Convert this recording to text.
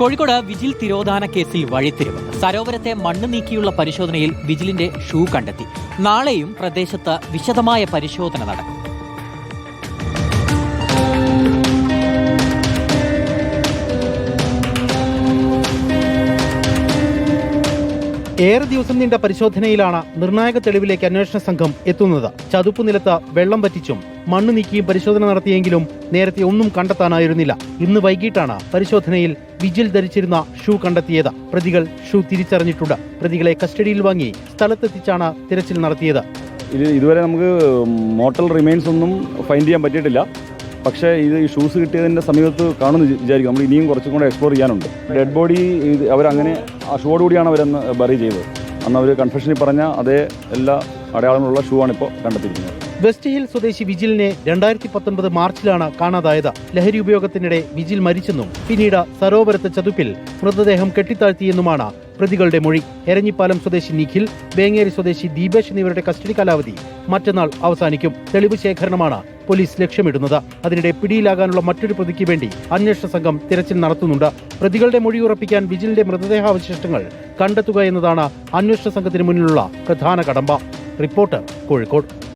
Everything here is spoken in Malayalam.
കോഴിക്കോട് വിജിൽ തിരോധാന കേസിൽ വഴിത്തിരിവ്. സരോവരത്തെ മണ്ണ് നീക്കിയുള്ള പരിശോധനയിൽ വിജിലിന്റെ ഷൂ കണ്ടെത്തി. നാളെയും പ്രദേശത്ത് വിശദമായ പരിശോധന നടക്കും. ഏറെ ദിവസം നീണ്ട പരിശോധനയിലാണ് നിർണായക തെളിവിലേക്ക് അന്വേഷണ സംഘം എത്തുന്നത്. ചതുപ്പ് നിലത്ത് വെള്ളം പറ്റിച്ചും മണ്ണ് നീക്കിയും പരിശോധന നടത്തിയെങ്കിലും നേരത്തെ ഒന്നും കണ്ടെത്താനായിരുന്നില്ല. ഇന്ന് വൈകിട്ടാണ് പരിശോധനയിൽ വിജിൽ ധരിച്ചിരുന്ന ഷൂ കണ്ടെത്തിയത്. പ്രതികൾ ഷൂ തിരിച്ചറിഞ്ഞിട്ടുണ്ട്. പ്രതികളെ കസ്റ്റഡിയിൽ വാങ്ങി സ്ഥലത്തെത്തിച്ചാണ് തിരച്ചിൽ നടത്തിയത്. ഇത് ഇതുവരെ നമുക്ക് മോട്ടൽ റിമൈൻസ് ഒന്നും ഫൈൻഡ് ചെയ്യാൻ പറ്റിയിട്ടില്ല. പക്ഷേ ഇത് ഈ ഷൂസ് കിട്ടിയതിന്റെ സമീപത്ത് കാണുമെന്ന് വി- വിചാരിക്കും. നമ്മൾ ഇനിയും കുറച്ചും കൂടെ എക്സ്പ്ലോർ ചെയ്യാനുണ്ട്. ഡെഡ് ബോഡി ഇത് അവരങ്ങനെ ആ ഷൂയോട് കൂടിയാണ് അവരന്ന് ബറി ചെയ്തത്. അന്ന് അവർ കൺഫെഷനിൽ പറഞ്ഞ അതേ എല്ലാ അടയാളങ്ങളുള്ള ഷൂ ആണ് ഇപ്പോൾ കണ്ടെത്തിയിരിക്കുന്നത്. വെസ്റ്റ് ഹിൽ സ്വദേശി വിജിലിനെ രണ്ടായിരത്തി പത്തൊൻപത് മാർച്ചിലാണ് കാണാതായത്. ലഹരി ഉപയോഗത്തിനിടെ വിജിൽ മരിച്ചെന്നും പിന്നീട് സരോവരത്തെ ചതുപ്പിൽ മൃതദേഹം കെട്ടിത്താഴ്ത്തിയെന്നുമാണ് പ്രതികളുടെ മൊഴി. എരഞ്ഞിപ്പാലം സ്വദേശി നിഖിൽ വേങ്ങേരി സ്വദേശി ദീപേഷ് എന്നിവരുടെ കസ്റ്റഡി കാലാവധി മറ്റന്നാൾ അവസാനിക്കും. തെളിവ് ശേഖരണമാണ് പോലീസ് ലക്ഷ്യമിടുന്നത്. അതിനിടെ പിടിയിലാകാനുള്ള മറ്റൊരു പ്രതിക്ക് വേണ്ടി അന്വേഷണ സംഘം തിരച്ചിൽ നടത്തുന്നുണ്ട്. പ്രതികളുടെ മൊഴി ഉറപ്പിക്കാൻ വിജിലിന്റെ മൃതദേഹാവശിഷ്ടങ്ങൾ കണ്ടെത്തുക എന്നതാണ് അന്വേഷണ സംഘത്തിന് മുന്നിലുള്ള പ്രധാന കടമ്പ. റിപ്പോർട്ടർ കോഴിക്കോട്.